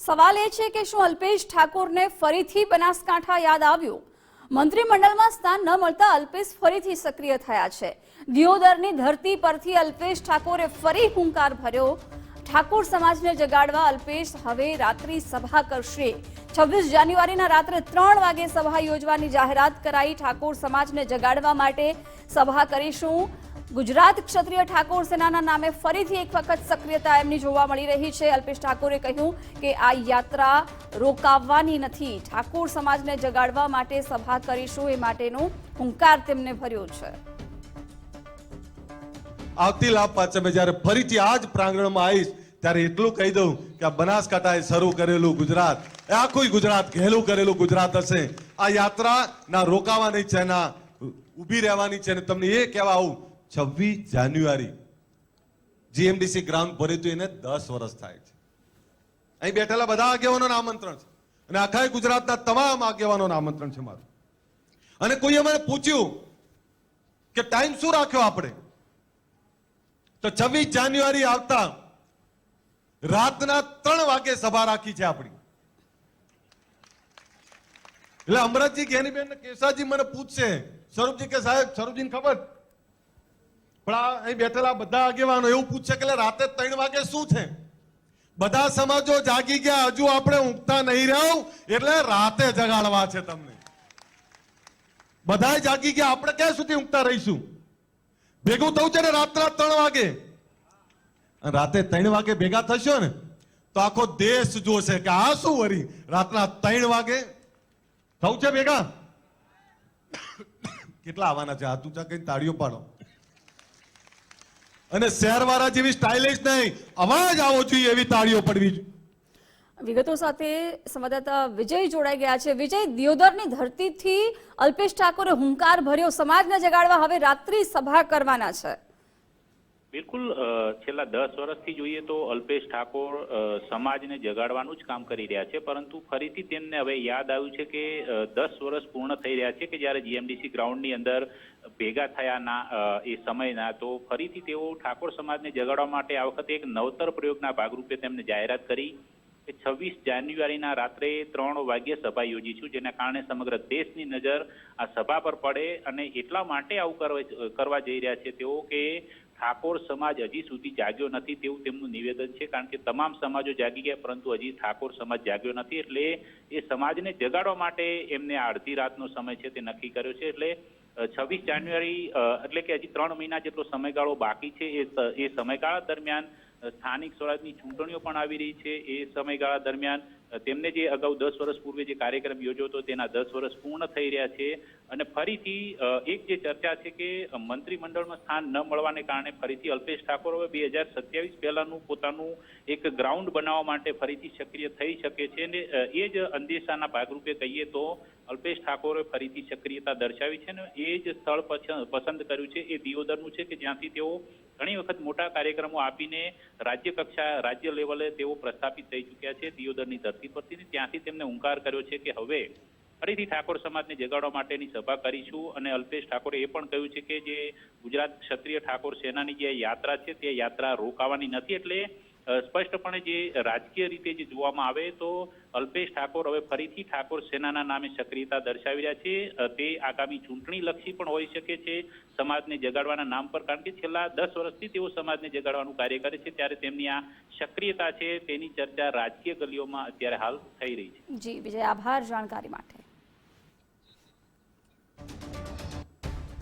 સવાલ એ છે કે શું અલ્પેશ ઠાકોરને ફરીથી બનાસકાંઠા યાદ આવ્યું? મંત્રીમંડળમાં સ્થાન ન મળતા અલ્પેશ ફરીથી સક્રિય થયા છે. દિયોદરની ધરતી પરથી અલ્પેશ ઠાકોરે ફરી હુંકાર ભર્યો. ઠાકોર સમાજને જગાડવા અલ્પેશ હવે રાત્રિ સભા કરશે. છવ્વીસ જાન્યુઆરીના રાત્રે ત્રણ વાગે સભા યોજવાની જાહેરાત કરાઈ. ઠાકોર સમાજને જગાડવા માટે સભા કરીશું. ગુજરાત ક્ષત્રિય ઠાકોર સેનાના નામે ફરીથી એક વખત સક્રિયતા એમની જોવા મળી રહી છે. અલ્પેશ ઠાકોરે કહ્યું કે આ યાત્રા રોકાવવાની નથી. ઠાકોર સમાજને જગાડવા માટે સભા કરીશું, એ માટેનો હુંકાર તેમને ભર્યો છે. આવતી લાભ પાછળ મેં જ્યારે ફરીથી આ જ પ્રાંગણમાં આવીશ, ત્યારે એટલું કહી દઉં કે આ બનાસકાંઠાએ શરૂ કરેલું ગુજરાત આખું ગુજરાત ઘેલું કરેલું ગુજરાત હશે. આ યાત્રા ના રોકાવાની છે, ના ઊભી રહેવાની છે ને તમને એ કહેવા આવું છવ્વીસ જાન્યુઆરી જીએમડીસી ગ્રાઉન્ડ ભર્યું હતું એને દસ વર્ષ થાય છે. અહીં બેઠેલા બધા આગેવાનોને આમંત્રણ છે. અને આખા ગુજરાતના તમામ આગેવાનોને આમંત્રણ છે મારું. અને કોઈએ મને પૂછ્યું કે ટાઈમ શું રાખ્યો આપણે? તો છવ્વીસ જાન્યુઆરી આવતા રાતના ત્રણ વાગે સભા રાખી છે આપણી. એટલે અમરતજી જ્ઞાનીબેન ને કેસાજી મને પૂછશે, સ્વરૂપજી કે સાહેબ, સ્વરૂપજીને ખબર? પણ આ અહીં બેઠેલા બધા આગેવાનો એવું પૂછે કે રાતે ત્રણ વાગે શું છે? બધા સમાજો જાગી ગયા, હજુ આપણે ઊંઘતા નહીં રહ્યો એટલે રાતે જગાડવા છે તમને. બધા જાગી ગયા, આપણે ક્યાં સુધી ઊંઘતા રહીશું? ભેગું થવું છે ને રાતના ત્રણ વાગે? રાતે ત્રણ વાગે ભેગા થશો ને, તો આખો દેશ જોશે કે આ શું વરી? રાતના ત્રણ વાગે? થવું છે ભેગા? કેટલા આવવાના છે? હાથ ઊંચા કઈ તાળીઓ પાડો. અને શહેરવાળા જેવી સ્ટાઇલિશ નહીં. અવાજ આવો જોઈએ એવી તાળીઓ પડવી વિગતો સાથે સંવાદદાતા વિજય જોડાઈ ગયા છે. વિજય, દિયોદરની ધરતીથી અલ્પેશ ઠાકોરે હુંકાર ભર્યો. સમાજને જગાડવા હવે રાત્રિ સભા કરવાના છે. બિલકુલ છેલ્લા દસ વર્ષથી જોઈએ તો અલ્પેશ ઠાકોર સમાજને જગાડવાનું જ કામ કરી રહ્યા છે, પરંતુ ફરીથી તેમને હવે યાદ આવ્યું છે કે દસ વર્ષ પૂર્ણ થઈ રહ્યા છે કે જ્યારે જીએમડીસી ગ્રાઉન્ડની અંદર ભેગા થયાના એ સમયના, તો ફરીથી તેઓ ઠાકોર સમાજને જગાડવા માટે આ વખતે એક નવતર પ્રયોગના ભાગરૂપે તેમને જાહેરાત કરી કે છવ્વીસ જાન્યુઆરીના રાત્રે ત્રણ વાગ્યે સભા યોજીશું, જેના કારણે સમગ્ર દેશની નજર આ સભા પર પડે અને એટલા માટે આવું કરવા જઈ રહ્યા છે તેઓ કે ઠાકોર સમાજ હજી સુધી જાગ્યો નથી તેવું તેમનું નિવેદન છે, કારણ કે તમામ સમાજો જાગી ગયા, પરંતુ હજી ઠાકોર સમાજ જાગ્યો નથી. એટલે એ સમાજને જગાડવા માટે એમને આ અડધી રાતનો સમય છે તે નક્કી કર્યો છે. એટલે છવ્વીસ જાન્યુઆરી એટલે કે હજી ત્રણ મહિના જેટલો સમયગાળો બાકી છે, એ એ સમયગાળા દરમિયાન સ્થાનિક સ્વરાજની ચૂંટણીઓ પણ આવી રહી છે. એ સમયગાળા દરમિયાન તેમને જે અગાઉ દસ વર્ષ પૂર્વે જે કાર્યક્રમ યોજ્યો હતો, તેના દસ વર્ષ પૂર્ણ થઈ રહ્યા છે. અને ફરીથી એક જે ચર્ચા છે કે મંત્રીમંડળમાં સ્થાન ન મળવાને કારણે ફરીથી અલ્પેશ ઠાકોર હવે બે હજાર સત્યાવીસ પહેલાનું પોતાનું એક ગ્રાઉન્ડ બનાવવા માટે ફરીથી સક્રિય થઈ શકે છે અને એ જ અંદેશાના ભાગરૂપે કહીએ તો અલ્પેશ ઠાકોરે ફરીથી સક્રિયતા દર્શાવી છે અને એ જ સ્થળ પસંદ કર્યું છે, એ દિયોદરનું છે કે જ્યાંથી તેઓ ઘણી વખત મોટા કાર્યક્રમો આપીને રાજ્ય કક્ષા, રાજ્ય લેવલે તેઓ પ્રસ્થાપિત થઈ ચૂક્યા છે દિયોદરની ધરતી પરથી ત્યાંથી તેમને હુંકાર કર્યો છે કે હવે ફરીથી ઠાકોર સમાજને જગાડવા માટેની સભા કરીશું અને અલ્પેશ ઠાકોરે એ પણ કહ્યું છે કે જે ગુજરાત ક્ષત્રિય ઠાકોર સેનાની જે યાત્રા છે તે યાત્રા રોકાવાની નથી એટલે સ્પષ્ટપણે જે રાજકીય રીતે જે જોવામાં આવે તો અલ્પેશ ઠાકોર હવે ફરીથી ઠાકોર સેનાના નામે સક્રિયતા દર્શાવી રહ્યા છે. તે આગામી ચૂંટણી લક્ષી પણ હોઈ શકે છે સમાજને જગાડવાના નામ પર, કારણ કે છેલ્લા દસ વર્ષથી તેઓ સમાજને જગાડવાનું કાર્ય કરે છે ત્યારે તેમની આ સક્રિયતા છે તેની ચર્ચા રાજકીય ગલીઓમાં અત્યારે હાલ થઈ રહી છે. જી, વિજય, આભાર જાણકારી માટે.